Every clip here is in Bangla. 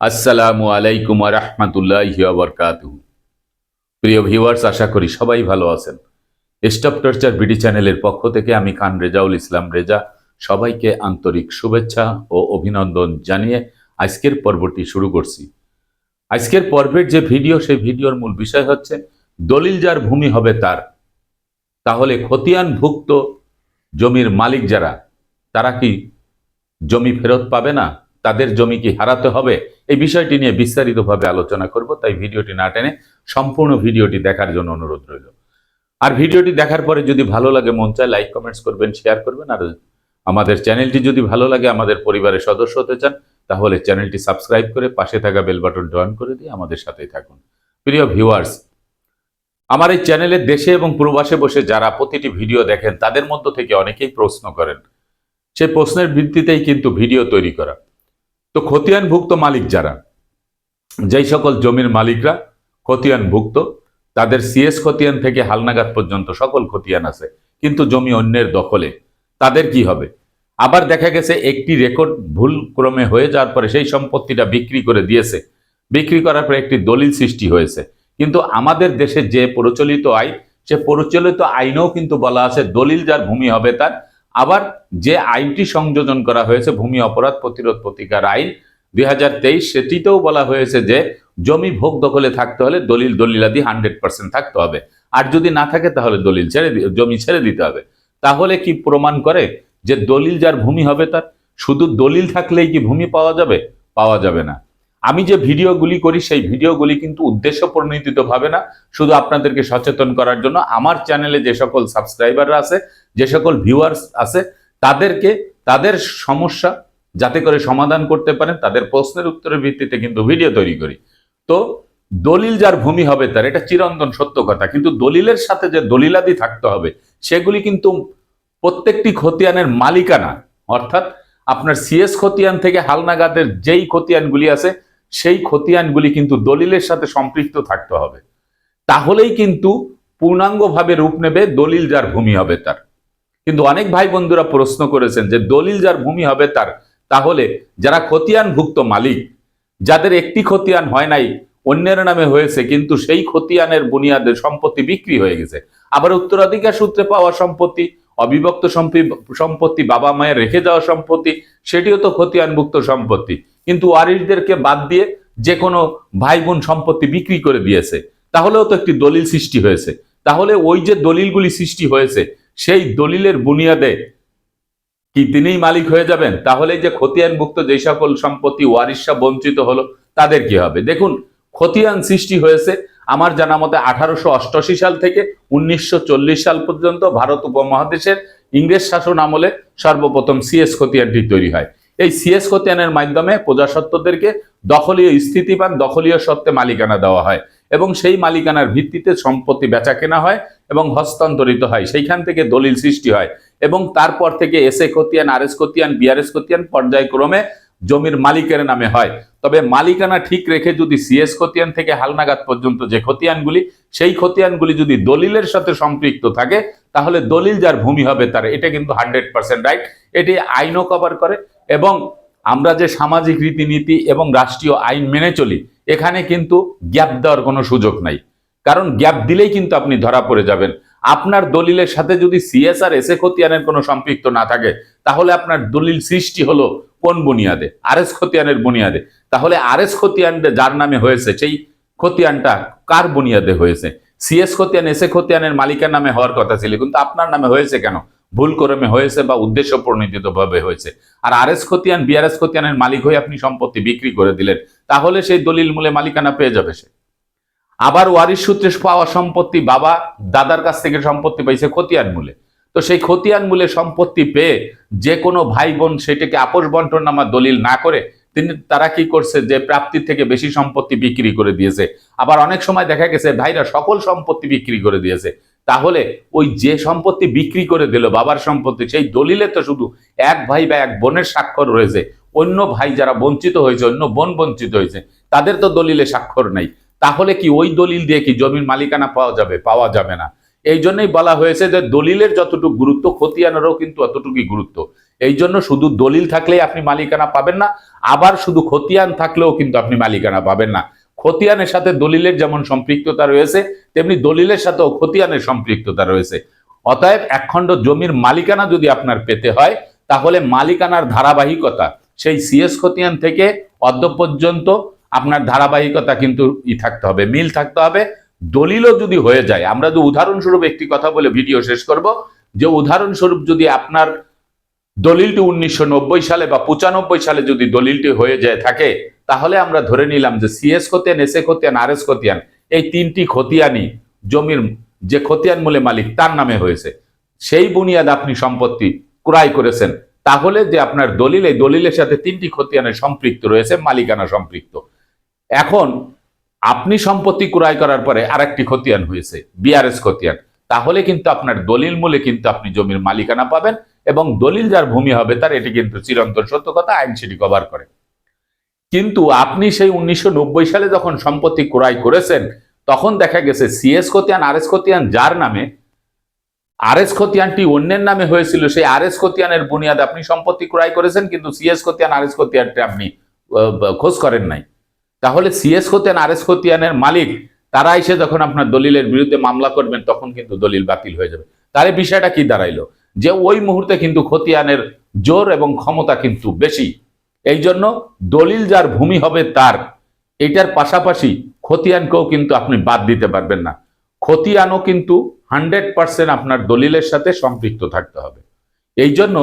আসসালামু আলাইকুম রহমতুল্লাহ বরকাত প্রিয় ভিউয়ার্স, আশা করি সবাই ভালো আছেন। স্টপ টর্চার বিডি চ্যানেলের পক্ষ থেকে আমি খান রেজাউল ইসলাম রেজা, সবাইকে আন্তরিক শুভেচ্ছা ও অভিনন্দন জানিয়ে আজকের পর্বটি শুরু করছি। আজকের পর্বের যে ভিডিও, সেই ভিডিওর মূল বিষয় হচ্ছে, দলিল যার ভূমি হবে তার। তাহলে খতিয়ানভুক্ত জমির মালিক যারা, তারা কি জমি ফেরত পাবে না? তাদের জমি কি হারাতে হবে? এই বিষয়টি নিয়ে বিস্তারিতভাবে আলোচনা করব, তাই ভিডিওটি না টেনে সম্পূর্ণ ভিডিওটি দেখার জন্য অনুরোধ রইল। আর ভিডিওটি দেখার পরে যদি ভালো লাগে, মন চায় লাইক, কমেন্টস করবেন, শেয়ার করবেন। আর আমাদের চ্যানেলটি যদি ভালো লাগে, আমাদের পরিবারের সদস্য হতে চান, তাহলে চ্যানেলটি সাবস্ক্রাইব করে পাশে থাকা বেল বাটন জয়েন করে দিয়ে আমাদের সাথেই থাকুন। প্রিয় ভিউয়ার্স আমার এই চ্যানেলের দেশে এবং প্রবাসে বসে যারা প্রতিটি ভিডিও দেখেন, তাদের মধ্য থেকে অনেকেই প্রশ্ন করেন। সেই প্রশ্নের ভিত্তিতেই কিন্তু ভিডিও তৈরি করা। তো খতিয়ানভুক্ত মালিক যারা, যেই সকল জমির মালিকরা খতিয়ানভুক্ত, তাদের সিএস খতিয়ান থেকে হালনাগাদ পর্যন্ত সকল খতিয়ান আছে, কিন্তু জমি অন্যের দখলে, তাদের কি হবে? আবার দেখা গেছে একটি রেকর্ড ভুল ক্রমে হয়ে যাওয়ার পরে সেই সম্পত্তিটা বিক্রি করে দিয়েছে। বিক্রি করার পরে একটি দলিল সৃষ্টি হয়েছে। কিন্তু আমাদের দেশে যে প্রচলিত আইন, সে প্রচলিত আইনেও কিন্তু বলা আছে দলিল যার ভূমি হবে তার আবার যে আইনটি সংযোজন করা হয়েছে, ভূমি অপরাধ প্রতিরোধ প্রতিকার আইন দুই হাজার তেইশ, সেটিতেও বলা হয়েছে যে জমি ভোগ দখলে থাকতে হলে দলিল দলিলাদি হান্ড্রেড পার্সেন্ট থাকতে হবে। আর যদি না থাকে তাহলে দলিল ছেড়ে জমি ছেড়ে দিতে হবে। তাহলে কি প্রমাণ করে যে দলিল যার ভূমি হবে তার? শুধু দলিল থাকলেই কি ভূমি পাওয়া যাবে? পাওয়া যাবে না। আমি যে ভিডিওগুলি করি, সেই ভিডিওগুলি কিন্তু উদ্দেশ্য প্রণোদিত ভাবে না। শুধু আপনাদেরকে সচেতন করার জন্য আমার চ্যানেলে যে সকল সাবস্ক্রাইবাররা আছে, যে সকল ভিউয়ার্স আছে, তাদেরকে তাদের সমস্যা যাতে করে সমাধান করতে পারেন, তাদের প্রশ্নের উত্তরের ভিত্তিতে কিন্তু ভিডিও তৈরি করি। তো দলিল যার ভূমি হবে তার, এটা চিরন্তন সত্য কথা। কিন্তু দলিলের সাথে যে দলিলাদি থাকতে হবে, সেগুলি কিন্তু প্রত্যেকটি খতিয়ানের মালিকানা। অর্থাৎ আপনার সিএস খতিয়ান থেকে হালনাগাদের যেই খতিয়ানগুলি আছে সেই খতিয়ানগুলি কিন্তু দলিলের সাথে সম্পৃক্ত থাকতে হবে। তাহলেই কিন্তু পূর্ণাঙ্গভাবে রূপ নেবে দলিল যার ভূমি হবে তার। কিন্তু অনেক ভাই বন্ধুরা প্রশ্ন করেছেন যে দলিল যার ভূমি হবে তার, তাহলে যারা খতিয়ানভুক্ত মালিক, যাদের একটি খতিয়ান হয় নাই, অন্যের নামে হয়েছে, কিন্তু সেই খতিয়ানের বুনিয়াদের সম্পত্তি বিক্রি হয়ে গেছে। আবার উত্তরাধিকার সূত্রে পাওয়া সম্পত্তি অবিভক্ত সম্পত্তি, বাবা মায়ের রেখে যাওয়া সম্পত্তি, সেটিও তো খতিয়ানভুক্ত সম্পত্তি। কিন্তু ওয়ারিশদেরকে বাদ দিয়ে যে কোনো ভাই বোন সম্পত্তি বিক্রি করে দিয়েছে। তাহলেও তো একটি দলিল সৃষ্টি হয়েছে। তাহলে ওই যে দলিলগুলি সৃষ্টি হয়েছে, সেই দলিলের বুনিয়াদে কি তিনিই মালিক হয়ে যাবেন? তাহলে যে খতিয়ানভুক্ত যে সকল সম্পত্তি ওয়ারিশা বঞ্চিত হলো, তাদের কি হবে? দেখুন, খতিয়ান সৃষ্টি হয়েছে আমার জানা মতে আঠারোশো অষ্টআশি সাল থেকে উনিশশো চল্লিশ সাল পর্যন্ত ভারত উপমহাদেশের ইংরেজ শাসন আমলে সর্বপ্রথম সিএস খতিয়ানটি তৈরি হয়। এই সিএস খতিয়ানের মাধ্যমে প্রজাসত্ত্বদেরকে দখলীয় স্থিতিবান দখলীয় সত্ত্বে মালিকানা দেওয়া হয় এবং সেই মালিকানার ভিত্তিতে সম্পত্তি বেচা কেনা হয় এবং হস্তান্তরিত হয়। সেইখান থেকে দলিল সৃষ্টি হয় এবং তারপর থেকে এস এ খতিয়ান আর এস খতিয়ান বিআরএস খতিয়ান পর্যায়ক্রমে জমির মালিকের নামে হয়। তবে মালিকানা ঠিক রেখে যদি সিএস খতিয়ান থেকে হালনাগাদ পর্যন্ত যে খতিয়ানগুলি, সেই খতিয়ানগুলি যদি দলিলের সাথে সম্পৃক্ত থাকে, তাহলে দলিল যার ভূমি হবে তার, এটা কিন্তু হান্ড্রেড পার্সেন্ট রাইট। এটি আইনও কভার করে এবং আমরা যে সামাজিক রীতিনীতি এবং রাষ্ট্রীয় আইন মেনে চলি, এখানে কিন্তু গ্যাপ দেওয়ার কোনো সুযোগ নাই। কারণ গ্যাপ দিলেই কিন্তু আপনি ধরা পড়ে যাবেন। আপনার দলিলের সাথে যদি সিএসআর এসে খতিয়ানের কোনো সম্পৃক্ত না থাকে, তাহলে আপনার দলিল সৃষ্টি হলো কোন বুনিয়াদে? আর এস খতিয়ানের বুনিয়াদে। তাহলে আর এস খতিয়ান যার নামে হয়েছে, সেই খতিয়ানটা কার বুনিয়াদে হয়েছে? সিএস খতিয়ান, এসে খতিয়ানের মালিকের নামে হওয়ার কথা ছিল, কিন্তু আপনার নামে হয়েছে কেন? ভুল ক্রমে হয়েছে বা উদ্দেশ্য প্রণোদিত ভাবে হয়েছে। আর আর এস খতিয়ান বিআরএস খতিয়ানের মালিক হয়ে আপনি সম্পত্তি বিক্রি করে দিলেন, তাহলে সেই দলিল মূলে মালিকানা পেয়ে যাবে সে। আবার ওয়ারিশ সূত্রে পাওয়া সম্পত্তি বাবা দাদার কাছ থেকে সম্পত্তি পাইছে খতিয়ান মূলে। তো সেই খতিয়ান মূলে সম্পত্তি পেয়ে যে কোনো ভাই বোন সেটাকে আপোষ বন্টন নামা দলিল না করে তিনি, তারা কি করছে? যে প্রাপ্তির থেকে বেশি সম্পত্তি বিক্রি করে দিয়েছে। আবার অনেক সময় দেখা গেছে, ভাইরা সকল সম্পত্তি বিক্রি করে দিয়েছে। তাহলে ওই যে সম্পত্তি বিক্রি করে দিল, বাবার সম্পত্তি, সেই দলিলে তো শুধু এক ভাই বা এক বোনের স্বাক্ষর রয়েছে। অন্য ভাই যারা বঞ্চিত হয়েছে, অন্য বোন বঞ্চিত হয়েছে, তাদের তো দলিলে স্বাক্ষর নাই। তাহলে কি ওই দলিল দিয়ে কি জমির মালিকানা পাওয়া যাবে? পাওয়া যাবে না। এই জন্যই বলা হয়েছে যে দলিলের যতটুকু গুরুত্ব, খতিয়ানেরও কিন্তু অতটুকুই গুরুত্ব। এই জন্য শুধু দলিল থাকলেই আপনি মালিকানা পাবেন না, আবার শুধু খতিয়ান থাকলেও কিন্তু আপনি মালিকানা পাবেন না। খতিয়ানের সাথে দলিলের যেমন সম্পৃক্ততা রয়েছে, তেমনি দলিলের সাথেও খতিয়ানের সম্পৃক্ততা রয়েছে। অতএব একখণ্ড জমির মালিকানা যদি আপনার পেতে হয়, তাহলে মালিকানার ধারাবাহিকতা, সেই সিএস খতিয়ান থেকে অদ্য পর্যন্ত আপনার ধারাবাহিকতা কিন্তু ই থাকতে হবে, মিল থাকতে হবে। দলিলও যদি হয়ে যায়, আমরা যে উদাহরণস্বরূপ একটি কথা বলে ভিডিও শেষ করব, যে উদাহরণস্বরূপ যদি আপনার দলিলটি উনিশশো নব্বই সালে বা পঁচানব্বই সালে যদি দলিলটি হয়ে যায় থাকে, তাহলে আমরা ধরে নিলাম যে সিএস খতিয়ান এস এ খতিয়ান আর এস খতিয়ান, এই তিনটি খতিয়ানই জমির যে খতিয়ান মূলে মালিক, তার নামে হয়েছে। সেই বুনিয়াদ আপনি সম্পত্তি ক্রয় করেছেন, তাহলে যে আপনার দলিল, এই দলিলের সাথে তিনটি খতিয়ানের সম্পৃক্ত রয়েছে, মালিকানা সম্পৃক্ত। এখন আপনি সম্পত্তি ক্রয় করার পরে আরেকটি খতিয়ান হয়েছে বিআরএস খতিয়ান। তাহলে কিন্তু আপনার দলিল মূলে কিন্তু আপনি জমির মালিকানা পাবেন এবং দলিল যার ভূমি হবে তার, এটি কিন্তু চিরন্তন সত্য কথা, আইন সেটি কভার করে। কিন্তু আপনি সেই উনিশশো নব্বই সালে যখন সম্পত্তি ক্রয় করেছেন, তখন দেখা গেছে সিএস খতিয়ান আর এস খতিয়ান যার নামে আর এস খতিয়ানটি অন্যের নামে হয়েছিল, সেই আর এস খতিয়ানের বুনিয়াদ আপনি সম্পত্তি ক্রয় করেছেন, কিন্তু সিএস খতিয়ান আর এস খতিয়ানটি আপনি খোঁজ করেন নাই। তাহলে সিএস খতিয়ান আর এস খতিয়ানের মালিক, তারা এসে যখন আপনার দলিলের বিরুদ্ধে মামলা করবেন, তখন কিন্তু দলিল বাতিল হয়ে যাবে। তাহলে বিষয়টা কি দাঁড়াইলো? যে ওই মুহূর্তে কিন্তু খতিয়ানের জোর এবং ক্ষমতা কিন্তু বেশি। এই জন্য দলিল যার ভূমি হবে তার, এটার পাশাপাশি খতিয়ানকেও কিন্তু আপনি বাদ দিতে পারবেন না। খতিয়ানও কিন্তু হান্ড্রেড পার্সেন্ট আপনার দলিলের সাথে সম্পৃক্ত থাকতে হবে। এই জন্য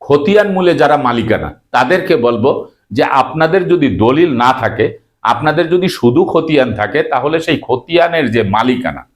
খতিয়ান মূলে যারা মালিকানা, তাদেরকে বলব যে আপনাদের যদি দলিল না থাকে আপনাদের যদি শুধু খতিয়ান থাকে, তাহলে সেই খতিয়ানের যে মালিকানা,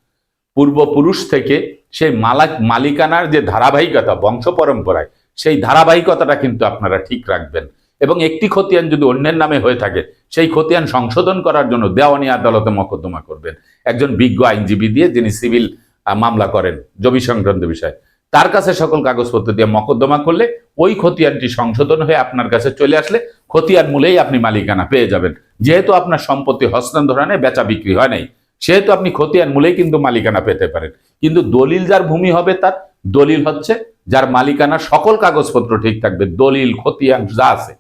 পূর্বপুরুষ থেকে সেই মালাক, মালিকানার যে ধারাবাহিকতা, বংশ পরম্পরায়, সেই ধারাবাহিকতাটা কিন্তু আপনারা ঠিক রাখবেন। এবং একটি খতিয়ান যদি অন্যের নামে হয়ে থাকে, সেই খতিয়ান সংশোধন করার জন্য দেওয়ানি আদালতে মকদ্দমা করবেন। একজন বিজ্ঞ আইনজীবী দিয়ে যিনি সিভিল মামলা করেন, জমি সংক্রান্ত বিষয়। তার কাছে সকল কাগজপত্র দিয়ে মকদ্দমা করলে, ওই খতিয়ানটি সংশোধন হয়ে আপনার কাছে চলে আসলে, খতিয়ান মূলেই আপনি মালিকানা পেয়ে যাবেন। যেহেতু আপনার সম্পত্তি হস্তান্তরণে বেচা বিক্রি হয় নাই, সেহেতু আপনি খতিয়ান মূলেই কিন্তু মালিকানা পেতে পারেন। কিন্তু দলিল যার ভূমি হবে তার, দলিল হচ্ছে যার মালিকানা সকল কাগজপত্র ঠিক থাকবে, দলিল, খতিয়ান যা আছে,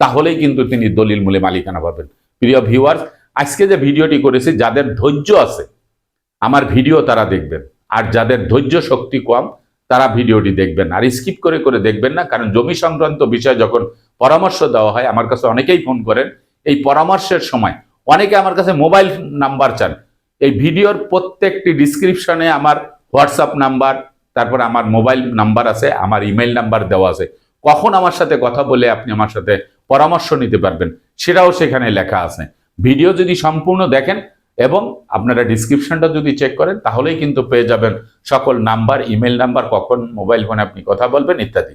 তাহলেই কিন্তু তিনি দলিল মূলে মালিকানা পাবেন। প্রিয় ভিউয়ার্স আজকে যে ভিডিওটি করেছি, যাদের ধৈর্য আছে, আমার ভিডিও তারা দেখবেন। আর যাদের ধৈর্য শক্তি কম, তারা ভিডিওটি দেখবেন। আর স্কিপ করে করে দেখবেন না, কারণ জমি সংক্রান্ত বিষয় যখন পরামর্শ দেওয়া হয়, আমার কাছে অনেকেই ফোন করেন এই পরামর্শের সময়। অনেকে আমার কাছে মোবাইল নাম্বার চান। এই ভিডিওর প্রত্যেকটি ডিসক্রিপশনে আমার হোয়াটসঅ্যাপ নাম্বার, তারপর আমার মোবাইল নাম্বার আছে, আমার ইমেল নাম্বার দেওয়া আছে। কখন আমার সাথে কথা বলে আপনি আমার সাথে পরামর্শ নিতে পারবেন, সেটাও সেখানে লেখা আছে। ভিডিও যদি সম্পূর্ণ দেখেন এবং আপনারা ডিসক্রিপশনটা যদি চেক করেন, তাহলেই কিন্তু পেয়ে যাবেন সকল নাম্বার ইমেল নাম্বার, কখন মোবাইল ফোনে আপনি কথা বলবেন, ইত্যাদি।